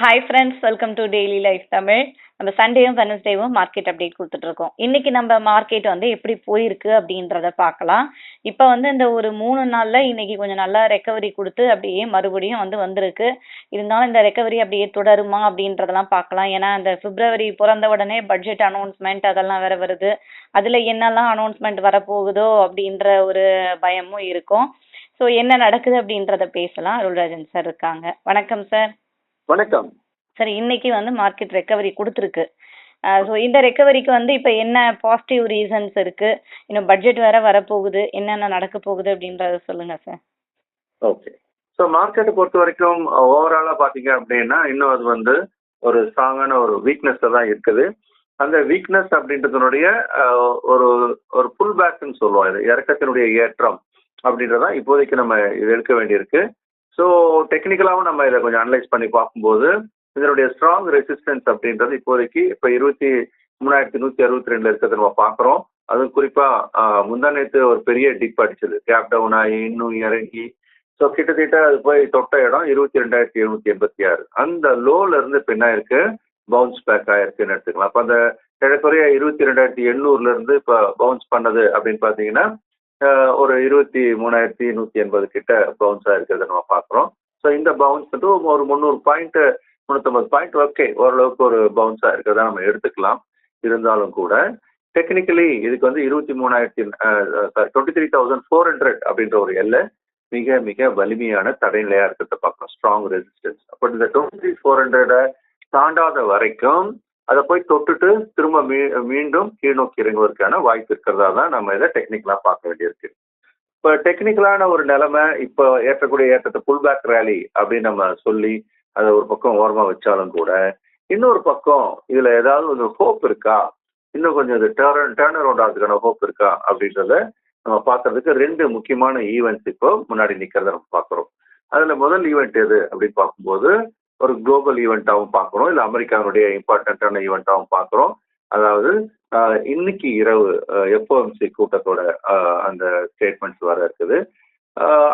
Hi friends welcome to daily life Tamil நம்ம சண்டேவும் வெனஸ்டேவும் market update கொடுத்துட்ருக்கோம். இன்னைக்கு நம்ம மார்க்கெட் வந்து எப்படி போயிருக்கு அப்படின்றத பார்க்கலாம். இப்போ வந்து இந்த ஒரு மூணு நாளில் இன்னைக்கு கொஞ்சம் நல்லா ரெக்கவரி கொடுத்து அப்படியே மறுபடியும் வந்து வந்திருக்கு. இருந்தாலும் இந்த ரெக்கவரி அப்படியே தொடருமா அப்படின்றதெல்லாம் பார்க்கலாம். ஏன்னா இந்த பிப்ரவரி பிறந்த உடனே பட்ஜெட் அனௌன்ஸ்மெண்ட் அதெல்லாம் வேற வருது. அதில் என்னெல்லாம் அனௌன்ஸ்மெண்ட் வரப்போகுதோ அப்படின்ற ஒரு பயமும் இருக்கும். ஸோ என்ன நடக்குது அப்படின்றத பேசலாம். அருள்ராஜன் சார் இருக்காங்க. வணக்கம் சார் வணக்கம். சரி இன்னைக்கு வந்து மார்க்கெட் ரெக்கவரி கொடுத்துருக்கு. ஸோ இந்த ரெக்கவரிக்கு வந்து இப்போ என்ன பாசிட்டிவ் ரீசன்ஸ் இருக்கு? இன்னும் பட்ஜெட் வேற வரப்போகுது. என்னென்ன நடக்க போகுது அப்படின்றத சொல்லுங்க சார் ஓகே ஸோ மார்க்கெட்டை பொறுத்த வரைக்கும் ஓவராலாக பார்த்தீங்க அப்படின்னா இன்னும் அது வந்து ஒரு ஸ்ட்ராங்கான ஒரு வீக்னஸில் தான் இருக்குது. அந்த வீக்னஸ் அப்படின்றதுனுடைய ஒரு ஒரு புல் பேக்னு சொல்லுவோம். இது இறக்கத்தினுடைய ஏற்றம் அப்படின்றதான் இப்போதைக்கு நம்ம எடுக்க வேண்டியிருக்கு. ஸோ டெக்னிக்கலாகவும் நம்ம இதை கொஞ்சம் அனலைஸ் பண்ணி பார்க்கும்போது இதனுடைய ஸ்ட்ராங் ரெசிஸ்டன்ஸ் அப்படின்றது இப்போதைக்கு இப்போ இருபத்தி மூணாயிரத்தி நூற்றி அறுபத்தி ரெண்டில் இருக்கிறத நம்ம பார்க்குறோம். அதுவும் குறிப்பாக முந்தா ஒரு பெரிய டிப் அடிச்சது. கேப் டவுன் ஆகி இன்னும் இறங்கி. ஸோ கிட்டத்தட்ட அது போய் தொட்ட இடம் இருபத்தி ரெண்டாயிரத்தி எழுநூத்தி எண்பத்தி ஆறு. அந்த லோல இருந்து இப்போ என்ன இருக்கு? பவுன்ஸ் பேக் ஆயிருக்குன்னு எடுத்துக்கலாம். அப்போ அந்த கிழக்குறைய இருபத்தி ரெண்டாயிரத்தி எண்ணூறுல இருந்து இப்போ பவுன்ஸ் பண்ணது அப்படின்னு பார்த்தீங்கன்னா ஒரு இருபத்தி மூணாயிரத்தி நூற்றி எண்பது கிட்ட பவுன்ஸ் ஆயிருக்கிறத நம்ம பார்க்குறோம். ஸோ இந்த பவுன்ஸ் வந்து ஒரு முந்நூறு பாயிண்ட் முந்நூற்றம்பது பாயிண்ட் ஓகே ஓரளவுக்கு ஒரு பவுன்ஸாக இருக்கிறத நம்ம எடுத்துக்கலாம். இருந்தாலும் கூட டெக்னிக்கலி இதுக்கு வந்து இருபத்தி மூணாயிரத்தி twenty three thousand four hundred அப்படின்ற ஒரு எல்லை மிக மிக வலிமையான தடைநிலையா இருக்கிறத பார்க்கணும் ஸ்ட்ராங் ரெசிஸ்டன்ஸ் அப்போ இந்த டுவெண்ட்டி த்ரீ ஃபோர் ஹண்ட்ரடை தாண்டாத வரைக்கும் அதை போய் தொட்டுட்டு திரும்ப மீ மீண்டும் கீழ் நோக்கி இறங்குவதற்கான வாய்ப்பு இருக்கிறதா தான் நம்ம இதை டெக்னிக்கலாக பார்க்க வேண்டியிருக்கு. இப்போ டெக்னிக்கலான ஒரு நிலைமை இப்போ ஏற்றக்கூடிய ஏற்றத்தை புல் பேக் ரேலி அப்படின்னு நம்ம சொல்லி அதை ஒரு பக்கம் ஓரமாக வச்சாலும் கூட இன்னொரு பக்கம் இதில் ஏதாவது ஒரு ஹோப் இருக்கா? இன்னும் கொஞ்சம் இது டேர்ன் டேர்ன் அரௌண்ட் ஆகிறதுக்கான ஹோப் இருக்கா? அப்படின்றத நம்ம பார்க்கறதுக்கு ரெண்டு முக்கியமான ஈவெண்ட்ஸ் இப்போ முன்னாடி நிற்கிறத நம்ம பார்க்குறோம். அதில் முதல் ஈவெண்ட் எது அப்படின்னு பார்க்கும்போது ஒரு குளோபல் ஈவெண்ட்டாகவும் பார்க்குறோம். இல்லை அமெரிக்காவுடைய இம்பார்ட்டண்ட்டான ஈவெண்ட்டாகவும் பார்க்குறோம். அதாவது இன்னைக்கு இரவு எஃப்ஓஎம்சி கூட்டத்தோட அந்த ஸ்டேட்மெண்ட்ஸ் வர இருக்குது.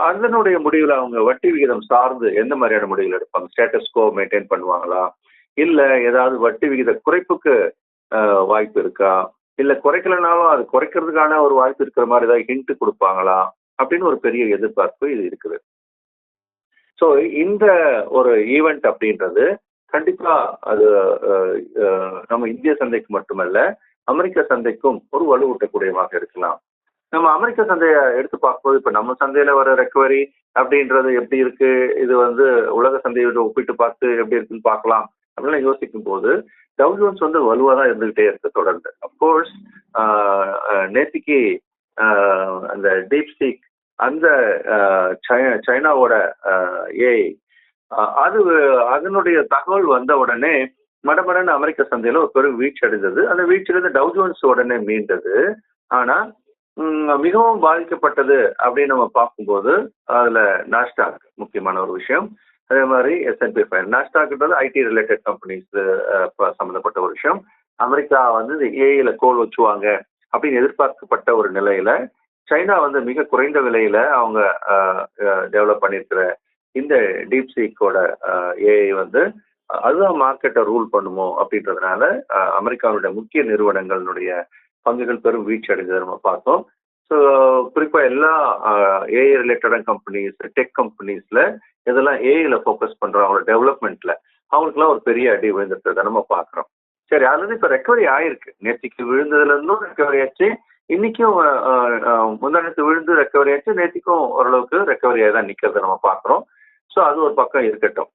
அதனுடைய முடிவில் அவங்க வட்டி விகிதம் சார்ந்து எந்த மாதிரியான முடிவுகள் எடுப்பாங்க? ஸ்டேட்டஸ் கோ மெயின்டைன் பண்ணுவாங்களா? இல்லை ஏதாவது வட்டி விகித குறைப்புக்கு வாய்ப்பு இருக்கா? இல்லை குறைக்கலனாலும் அது குறைக்கிறதுக்கான ஒரு வாய்ப்பு இருக்கிற மாதிரி ஏதாவது ஹிண்ட் கொடுப்பாங்களா? அப்படின்னு ஒரு பெரிய எதிர்பார்ப்பு இது இருக்குது. ஸோ இந்த ஒரு ஈவெண்ட் அப்படின்றது கண்டிப்பா அது நம்ம இந்திய சந்தைக்கு மட்டுமல்ல அமெரிக்க சந்தைக்கும் ஒரு வலுவூட்டக்கூடியதாக இருக்கலாம். நம்ம அமெரிக்க சந்தையை எடுத்து பார்க்கும்போது இப்போ நம்ம சந்தையில வர ரெக்கவரி அப்படின்றது எப்படி இருக்கு? இது வந்து உலக சந்தையோட ஒப்பிட்டு பார்த்து எப்படி இருக்குன்னு பார்க்கலாம் அப்படின்னு யோசிக்கும் போது ஜோன்ஸ் வந்து வலுவாக தான் இருந்துகிட்டே இருக்கு தொடர்ந்து. அப்கோர்ஸ் நேத்திக்கு அந்த டீப் சீக் அந்த சைனாவோட ஏஐ அது அதனுடைய தகவல் வந்த உடனே மடமடன்னு அமெரிக்க சந்தையில ஒரு பெரும் வீழ்ச்சி அடைந்தது. அந்த வீழ்ச்சியிலிருந்து டவு ஜோன்ஸ் உடனே மீண்டது. ஆனா மிகவும் பாதிக்கப்பட்டது அப்படின்னு நம்ம பார்க்கும்போது அதுல நாஸ்டாக் முக்கியமான ஒரு விஷயம். அதே மாதிரி எஸ்என்பி ஃபைவ் நாஸ்டாக்ன்றது ஐடி ரிலேட்டட் கம்பெனிஸ் சம்மந்தப்பட்ட ஒரு விஷயம். அமெரிக்கா வந்து இந்த ஏஐல கோல் வச்சுவாங்க அப்படின்னு எதிர்பார்க்கப்பட்ட ஒரு நிலையில சைனா வந்து மிக குறைந்த விலையில அவங்க டெவலப் பண்ணியிருக்கிற இந்த டீப் சீக்கோட ஏஐ வந்து அதுதான் மார்க்கெட்டை ரூல் பண்ணுமோ அப்படின்றதுனால அமெரிக்காவுடைய முக்கிய நிறுவனங்களுடைய பங்குகள் பெரும் வீழ்ச்சி அடைஞ்சதை நம்ம பார்த்தோம். ஸோ குறிப்பாக எல்லா ஏஐ ரிலேட்டடான கம்பெனிஸ் டெக் கம்பெனிஸில் இதெல்லாம் ஏஐயில் ஃபோக்கஸ் பண்ணுறோம் அவங்களோட டெவலப்மெண்ட்டில் அவங்களுக்குலாம் ஒரு பெரிய அடி விழுந்துருக்கிறத நம்ம பார்க்குறோம். சரி அதுலேருந்து இப்போ ரெக்கவரி ஆயிருக்கு. நேற்றுக்கு விழுந்ததுலேருந்தும் ரெக்கவரி ஆச்சு. இன்னைக்கும் முந்தானத்து விழுந்து ரெக்கவரி ஆச்சு. நேற்றுக்கும் ஓரளவுக்கு ரெக்கவரி ஆகி தான் நிற்கிறத நம்ம பார்க்குறோம். ஸோ அது ஒரு பக்கம் இருக்கட்டும்.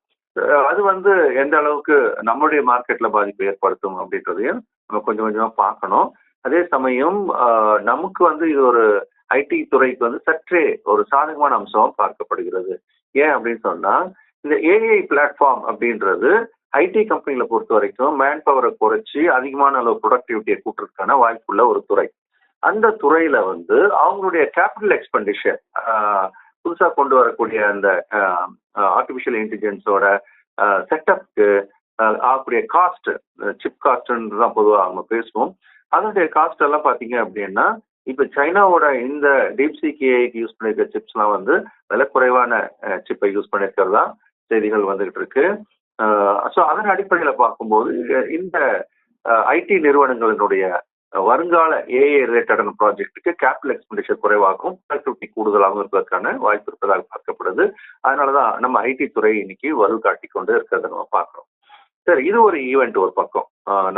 அது வந்து எந்த அளவுக்கு நம்மளுடைய மார்க்கெட்டில் பாதிப்பு ஏற்படுத்தும் அப்படின்றதையும் நம்ம கொஞ்சம் கொஞ்சமாக பார்க்கணும். அதே சமயம் நமக்கு வந்து இது ஒரு ஐடி துறைக்கு வந்து சற்றே ஒரு சாதகமான அம்சம் பார்க்கப்படுகிறது. ஏன் அப்படின்னு சொன்னா இந்த ஏஐ பிளாட்ஃபார்ம் அப்படின்றது ஐடி கம்பெனிகளை பொறுத்த வரைக்கும் மேன் பவரை குறைச்சி அதிகமான அளவு ப்ரொடக்டிவிட்டியை கூட்டுறதுக்கான வாய்ப்புள்ள ஒரு துறை. அந்த துறையில வந்து அவங்களுடைய கேபிட்டல் எக்ஸ்பெண்டிஷர் புதுசாக கொண்டு வரக்கூடிய அந்த ஆர்டிஃபிஷியல் இன்டெலிஜென்ஸோட செட்டப்க்கு ஆகக்கூடிய காஸ்ட் சிப் காஸ்ட்ன்றது தான் பொதுவாக நம்ம பேசுவோம். அதனுடைய காஸ்ட் எல்லாம் பார்த்தீங்க அப்படின்னா இப்போ சைனாவோட இந்த டீப்சிக் யூஸ் பண்ணியிருக்க சிப்ஸ்லாம் வந்து விலை குறைவான சிப்பை யூஸ் பண்ணியிருக்கிறதா செய்திகள் வந்துகிட்டு இருக்கு. ஸோ அதன் அடிப்படையில் பார்க்கும்போது இந்த ஐடி நிறுவனங்களினுடைய வருங்கால ஏஏ ரிலேட்டடான ப்ராஜெக்ட்டுக்கு கேபிட்டல் எக்ஸ்பெண்டிச்சர் குறைவாகவும் ப்ரொடக்டிவிட்டி கூடுதலாகவும் இருப்பதற்கான வாய்ப்பு இருப்பதாக பார்க்கப்படுது. அதனால தான் நம்ம ஐடி துறை இன்னைக்கு வலுக்காட்டி கொண்டு இருக்கிறத நம்ம பார்க்குறோம். சரி இது ஒரு ஈவெண்ட் ஒரு பக்கம்.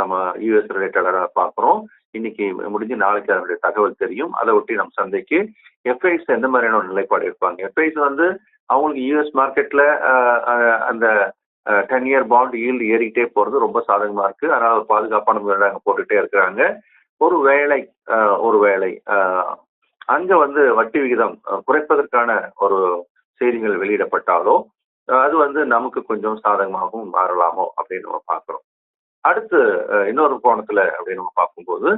நம்ம யூஎஸ் ரிலேட்டடாக பார்க்குறோம். இன்னைக்கு முடிஞ்சு நாளைக்கு அதனுடைய தகவல் தெரியும். அதை ஒட்டி நம்ம சந்தைக்கு எஃப்ஐஸ் எந்த மாதிரியான ஒரு நிலைப்பாடு இருப்பாங்க எஃப்ஐஸ் வந்து அவங்களுக்கு யூஎஸ் மார்க்கெட்டில் அந்த டென் இயர் பாண்ட் ஈல்டு ஏறிக்கிட்டே போகிறது ரொம்ப சாதகமாக இருக்குது அதனால் பாதுகாப்பான முறையில் அங்கே போட்டுகிட்டே இருக்கிறாங்க. ஒரு வேலை ஒரு வேலை. அங்கே அங்க வந்து வட்டி விகிதம் குறைப்பதற்கான ஒரு செய்திகள் வெளியிடப்பட்டாலோ அது வந்து நமக்கு கொஞ்சம் சாதகமாகவும் மாறலாமோ அப்படின்னு நம்ம பார்க்குறோம். அடுத்து இன்னொரு கோணத்துல அப்படின்னு நம்ம பார்க்கும்போது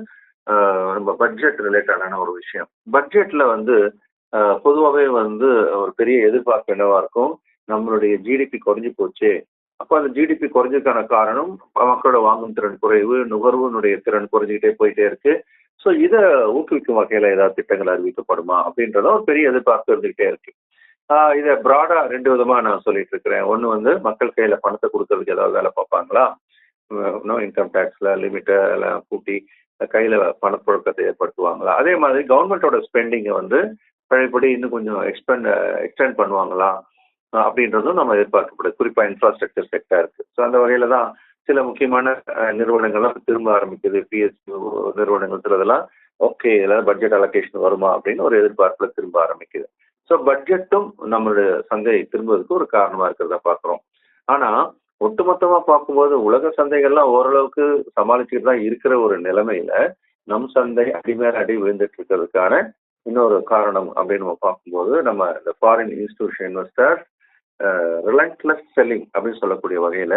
நம்ம பட்ஜெட் ரிலேட்டடான ஒரு விஷயம். பட்ஜெட்ல வந்து பொதுவாகவே வந்து ஒரு பெரிய எதிர்பார்ப்பு என்னவா இருக்கும்? நம்மளுடைய ஜிடிபி குறைஞ்சி போச்சு அப்போ அந்த ஜிடிபி குறைஞ்சதுக்கான காரணம் மக்களோட வாங்கும் திறன் குறைவு நுகர்வுனுடைய திறன் குறைஞ்சிக்கிட்டே போயிட்டே இருக்கு. ஸோ இதை ஊக்குவிக்கும் வகையில் ஏதாவது திட்டங்கள் அறிவிக்கப்படுமா அப்படின்றத ஒரு பெரிய எதிர்பார்ப்பு இருந்துகிட்டே இருக்கு. இதை ப்ராடா ரெண்டு விதமா நான் சொல்லிட்டு இருக்கிறேன். ஒன்று வந்து மக்கள் கையில பணத்தை கொடுக்கறதுக்கு ஏதாவது வேலை பார்ப்பாங்களா? இன்னும் இன்கம் டேக்ஸ்ல லிமிட்டை எல்லாம் கூட்டி கையில பணப்புழக்கத்தை ஏற்படுத்துவாங்களா? அதே மாதிரி கவர்மெண்டோட ஸ்பெண்டிங்கை வந்து பழையபடி இன்னும் கொஞ்சம் எக்ஸ்பெண்ட் எக்ஸ்டெண்ட் பண்ணுவாங்களா? அப்படின்றதும் நம்ம எதிர்பார்க்கப்படுது. குறிப்பாக இன்ஃப்ராஸ்ட்ரக்சர் செக்டருக்கு ஸோ அந்த வகையில தான் சில முக்கியமான அஹ், நிறுவனங்கள்லாம் திரும்ப ஆரம்பிக்குது. பிஎஸ்சி நிறுவனங்கள் சிலதெல்லாம் ஓகே இதில் பட்ஜெட் அலோகேஷன் வருமா? அப்படின்னு ஒரு எதிர்பார்ப்புல திரும்ப ஆரம்பிக்குது. ஸோ பட்ஜெட்டும் நம்மளுடைய சந்தை திரும்புவதற்கு ஒரு காரணமா இருக்கிறத பார்க்குறோம். ஆனா ஒட்டுமொத்தமா பார்க்கும்போது உலக சந்தைகள்லாம் ஓரளவுக்கு சமாளிச்சுட்டு தான் இருக்கிற ஒரு நிலைமையில நம் சந்தை அடிமேல அடி விழுந்துட்டு இருக்கிறதுக்கான இன்னொரு காரணம் அப்படின்னு நம்ம பார்க்கும்போது நம்ம இந்த foreign institution investor relentless selling அப்படின்னு சொல்லக்கூடிய வகையில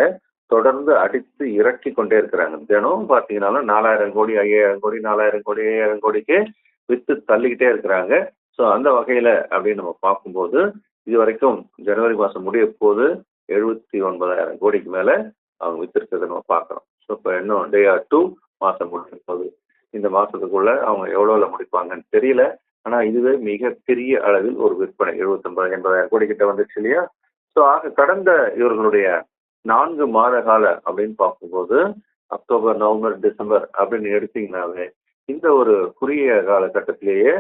தொடர்ந்து அடித்து இறக்கி கொண்டே இருக்கிறாங்க. தினமும் பார்த்தீங்கன்னா நாலாயிரம் கோடி ஐயாயிரம் கோடி நாலாயிரம் கோடி ஐயாயிரம் கோடிக்கு வித்து தள்ளிக்கிட்டே இருக்கிறாங்க. ஸோ அந்த வகையில் அப்படின்னு நம்ம பார்க்கும்போது இது வரைக்கும் ஜனவரி மாதம் முடிய போது எழுபத்தி ஒன்பதாயிரம் கோடிக்கு மேலே அவங்க வித்திருக்கிறத நம்ம பார்க்குறோம். ஸோ இப்போ இன்னும் டே ஆர் டூ மாதம் முடிய போகுது. இந்த மாதத்துக்குள்ளே அவங்க எவ்வளோவில் முடிப்பாங்கன்னு தெரியல. ஆனால் இதுவே மிகப்பெரிய அளவில் ஒரு விற்பனை. எழுபத்தொன்பது எண்பதாயிரம் கோடி கிட்ட வந்துச்சு இல்லையா? ஸோ ஆக கடந்த இவர்களுடைய நான்கு மாத கால அப்படின்னு பார்க்கும்போது அக்டோபர் நவம்பர் டிசம்பர் அப்படின்னு எடுத்தீங்கன்னாவே இந்த ஒரு குறுகிய காலகட்டத்திலேயே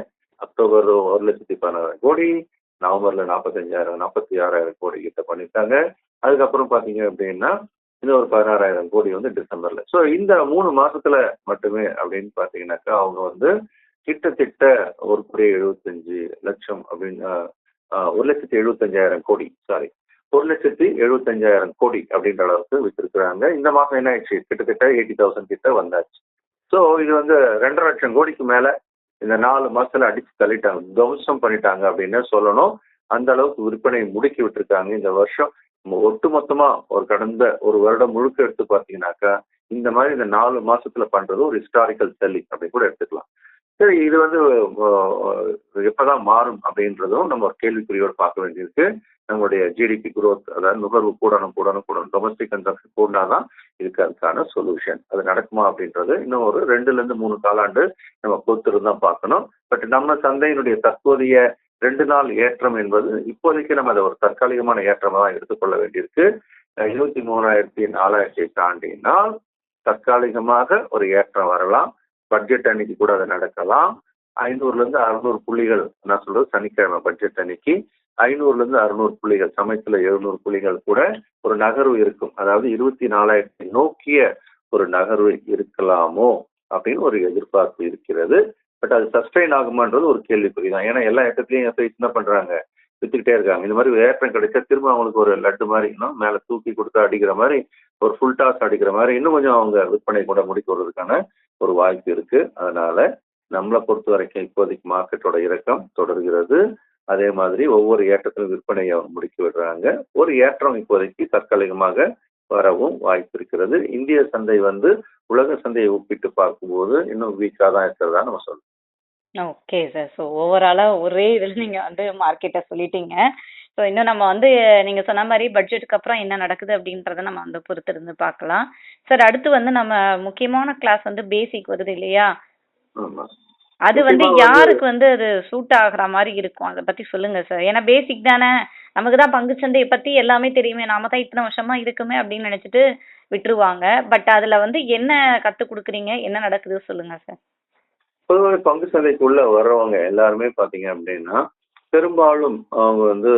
அக்டோபர் ஒரு லட்சத்தி பதினாறாயிரம் கோடி நவம்பர்ல நாற்பத்தஞ்சாயிரம் நாற்பத்தி ஆறாயிரம் கோடி கிட்ட பண்ணிட்டாங்க. அதுக்கப்புறம் பார்த்தீங்க அப்படின்னா இன்னும் ஒரு பதினாறாயிரம் கோடி வந்து டிசம்பர்ல. ஸோ இந்த மூணு மாசத்துல மட்டுமே அப்படின்னு பார்த்தீங்கன்னாக்கா அவங்க வந்து கிட்டத்தட்ட ஒரு கோடி எழுபத்தஞ்சு லட்சம் அப்படின்னு ஒரு லட்சத்தி எழுபத்தஞ்சாயிரம் கோடி சாரி ஒரு லட்சத்தி எழுபத்தஞ்சாயிரம் கோடி அப்படின்ற அளவுக்கு வித்திருக்கிறாங்க. இந்த மாசம் என்ன ஆயிடுச்சு? கிட்டத்தட்ட எயிட்டி தௌசண்ட் கிட்ட வந்தாச்சு. ஸோ இது வந்து ரெண்டரை லட்சம் கோடிக்கு மேல இந்த நாலு மாசத்துல அடிச்சு தள்ளிட்டாங்க. துவம்சம் பண்ணிட்டாங்க அப்படின்னு சொல்லணும். அந்த அளவுக்கு விற்பனை முடுக்கி விட்டுருக்காங்க. இந்த வருஷம் ஒட்டு ஒட்டுமொத்தமா ஒரு கடந்த ஒரு வருடம் முழுக்க எடுத்து பார்த்தீங்கன்னாக்கா இந்த மாதிரி இந்த நாலு மாசத்துல பண்றது ஒரு ஹிஸ்டாரிக்கல் செல்லிங் அப்படி கூட எடுத்துக்கலாம். சரி இது வந்து எப்பதான் மாறும் அப்படின்றதும் நம்ம ஒரு கேள்விக்குறியோடு பார்க்க வேண்டியிருக்கு. நம்மளுடைய ஜிடிபி குரோத் அதாவது நுகர்வு கூடணும் கூடணும் கூடணும் டொமஸ்டிக் கன்சம்ஷன் கூடினாதான் இதுக்கு அதுக்கான சொல்யூஷன் அது நடக்குமா அப்படின்றது இன்னும் ஒரு ரெண்டுல இருந்து மூணு காலாண்டு நம்ம பொறுத்திருந்து தான் பார்க்கணும். பட் நம்ம சந்தையினுடைய தற்போதைய ரெண்டு நாள் ஏற்றம் என்பது இப்போதைக்கு நம்ம அதை ஒரு தற்காலிகமான ஏற்றமாக தான் எடுத்துக்கொள்ள வேண்டியிருக்கு. இருபத்தி மூணாயிரத்தி நாலாயிரத்தி தாண்டினால் தற்காலிகமாக ஒரு ஏற்றம் வரலாம். பட்ஜெட் அன்னைக்கு கூட அது நடக்கலாம். ஐநூறுல இருந்து அறுநூறு புள்ளிகள் நான் சொல்றது சனிக்கிழமை பட்ஜெட் அன்னைக்கு. ஐநூறுல இருந்து அறுநூறு புள்ளிகள் சமயத்துல எழுநூறு புள்ளிகள் கூட ஒரு நகர்வு இருக்கும். அதாவது இருபத்தி நாலாயிரத்தை நோக்கிய ஒரு நகர்வு இருக்கலாமோ அப்படின்னு ஒரு எதிர்பார்ப்பு இருக்கிறது. பட் அது சஸ்டெயின் ஆகுமான்றது ஒரு கேள்விக்குறி தான். ஏன்னா எல்லா இடத்துலையும் எஃப்ஐஸ் என்ன பண்றாங்க. வித்துக்கிட்டே இருக்காங்க. இந்த மாதிரி ஏற்றம் கிடைச்சா திரும்ப அவங்களுக்கு ஒரு லட்டு மாதிரி இன்னும் மேல தூக்கி கொடுத்து அடிக்கிற மாதிரி ஒரு ஃபுல் டாஸ் அடிக்கிற மாதிரி இன்னும் கொஞ்சம் அவங்க விற்பனை கூட முடிக்க ஒரு வாய்ப்பு இருக்கு. அதனால நம்மளை பொறுத்த வரைக்கும் இப்போதைக்கு மார்க்கெட்டோட இறக்கம் தொடர்கிறது. அதே மாதிரி ஒவ்வொரு ஏற்றத்திலும் விற்பனையை முடிக்கி விடுறாங்க. ஒரு ஏற்றம் இப்போதைக்கு தற்காலிகமாக வரவும் வாய்ப்பு இருக்கிறது. இந்திய சந்தை வந்து உலக சந்தையை ஒப்பிட்டு பார்க்கும்போது இன்னும் வீக்காக தான் இருக்கிறதா நம்ம சொல்லலாம் ஓகே சார் ஸோ ஓவராலாக ஒரே இதில் நீங்கள் வந்து மார்க்கெட்டை சொல்லிட்டீங்க. ஸோ இன்னும் நம்ம வந்து நீங்கள் சொன்ன மாதிரி பட்ஜெட்டுக்கு அப்புறம் என்ன நடக்குது அப்படின்றத நம்ம வந்து பொறுத்திருந்து பார்க்கலாம். சார் அடுத்து வந்து நம்ம முக்கியமான கிளாஸ் வந்து பேசிக் வருது இல்லையா? அது வந்து யாருக்கு வந்து அது சூட் ஆகுற மாதிரி இருக்கும்? அதை பற்றி சொல்லுங்க சார் ஏன்னா பேசிக் தானே. நமக்கு தான் பங்குச்சந்தையை பத்தி எல்லாமே தெரியுமே. நாம தான் இத்தனை வருஷமா இருக்குமே அப்படின்னு நினைச்சிட்டு விட்டுருவாங்க. பட் அதுல வந்து என்ன கத்து கொடுக்குறீங்க? என்ன நடக்குது சொல்லுங்க சார் பொதுவாக பங்கு சந்தைக்குள்ள வர்றவங்க எல்லாருமே பாத்தீங்க அப்படின்னா பெரும்பாலும் அவங்க வந்து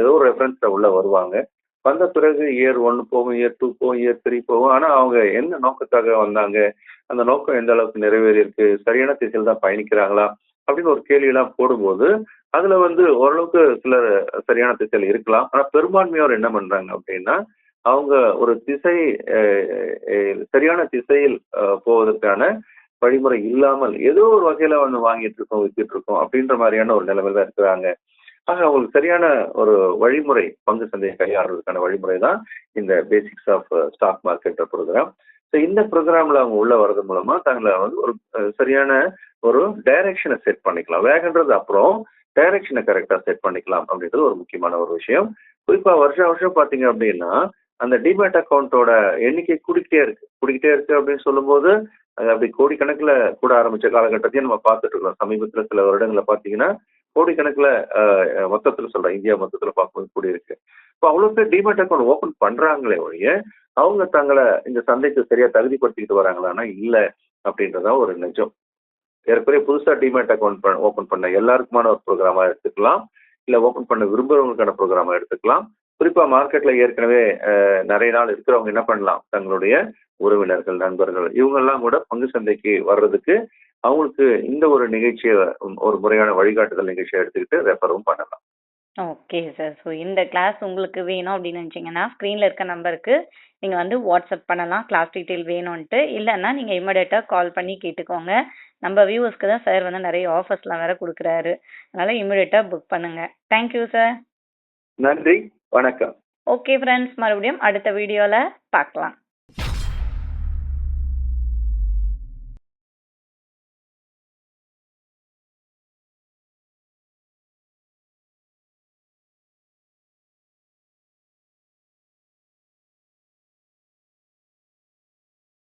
ஏதோ ஒரு ரெஃபரன்ஸில் உள்ளே வருவாங்க. வந்த பிறகு இயர் ஒன் போகும் இயர் டூ போகும் இயர் த்ரீ போகும். ஆனால் அவங்க என்ன நோக்கத்தாக வந்தாங்க? அந்த நோக்கம் எந்த அளவுக்கு நிறைவேறி இருக்கு சரியான திசையில் தான் பயணிக்கிறாங்களா? அப்படின்னு ஒரு கேள்வியெல்லாம் போடும்போது அதுல வந்து ஓரளவுக்கு சிலர் சரியான திசையில் இருக்கலாம். ஆனால் பெரும்பான்மையோர் என்ன பண்றாங்க அப்படின்னா அவங்க ஒரு திசை சரியான திசையில் போவதற்கான வழிமுறை இல்லாமல் ஏதோ ஒரு வகையில வந்து வாங்கிட்டு இருக்கோம் வித்துட்டு இருக்கோம் அப்படின்ற மாதிரியான ஒரு நிலைமையில தான் இருக்கிறாங்க. ஆக அவங்களுக்கு சரியான ஒரு வழிமுறை பங்கு சந்தையை கையாடுறதுக்கான வழிமுறை தான் இந்த basics of stock market program so இந்த ப்ரோக்ராம்ல அவங்க உள்ள வர்றது மூலமா தங்களை வந்து ஒரு சரியான ஒரு டைரக்ஷனை செட் பண்ணிக்கலாம். வேகன்றது அப்புறம் டைரக்ஷனை கரெக்டாக செட் பண்ணிக்கலாம் அப்படின்றது ஒரு முக்கியமான ஒரு விஷயம். குறிப்பா வருஷம் வருஷம் பாத்தீங்க அப்படின்னா அந்த டிமேட் அக்கௌண்ட்டோட எண்ணிக்கை கூடிக்கிட்டே இருக்கு. கூடிக்கிட்டே இருக்கு அப்படின்னு சொல்லும்போது அது அப்படி கோடிக்கணக்கில் கூட ஆரம்பித்த காலகட்டத்தையும் நம்ம பார்த்துட்டு இருக்கோம். சமீபத்தில் சில வருடங்களை பார்த்தீங்கன்னா கோடிக்கணக்கில் மொத்தத்தில் சொல்கிறேன் இந்தியா மொத்தத்தில் பார்க்கும்போது கூடி இருக்கு. இப்போ அவ்வளோ பேர் டிமேட் அக்கௌண்ட் ஓப்பன் பண்ணுறாங்களே ஒழிய அவங்க தங்களை இந்த சந்தைக்கு சரியாக தகுதிப்படுத்திக்கிட்டு வராங்களான்னா இல்லை அப்படின்றதான் ஒரு நிஜம். ஏற்கனவே புதுசாக டிமேட் அக்கௌண்ட் ஓப்பன் பண்ண எல்லாருக்குமான ஒரு ப்ரோக்ராமாக எடுத்துக்கலாம். இல்லை ஓப்பன் பண்ண விரும்புகிறவங்களுக்கான ப்ரோக்ராமா எடுத்துக்கலாம். குறிப்பாக மார்க்கெட்டில் ஏற்கனவே நிறைய நாள் இருக்கிறவங்க என்ன பண்ணலாம்? தங்களுடைய உறவினர்கள் நண்பர்கள் இவங்கெல்லாம் கூட பங்கு சந்தைக்கு வர்றதுக்கு அவங்களுக்கு இந்த ஒரு நிகழ்ச்சியை ஒரு முறையான வழிகாட்டுதல் நிகழ்ச்சியை எடுத்துக்கிட்டு ரெஃபரும் பண்ணலாம். ஓகே சார் ஸோ இந்த கிளாஸ் உங்களுக்கு வேணும் அப்படின்னு நினச்சிங்கன்னா ஸ்க்ரீனில் இருக்க நம்பருக்கு நீங்கள் வந்து வாட்ஸ்அப் பண்ணலாம். கிளாஸ் டீட்டெயில் வேணும்ன்ட்டு. இல்லைன்னா நீங்கள் இமிடியேட்டாக கால் பண்ணி கேட்டுக்கோங்க. நம்ம வியூவர்ஸ்க்கு தான் சார் வந்து நிறைய ஆஃபர்ஸ்லாம் வேற கொடுக்குறாரு. அதனால இமிடியேட்டாக புக் பண்ணுங்க. தேங்க்யூ சார் நன்றி. வணக்கம். ஓகே ஃப்ரெண்ட்ஸ் மறுபடியும் அடுத்த வீடியோவில் பார்க்கலாம்.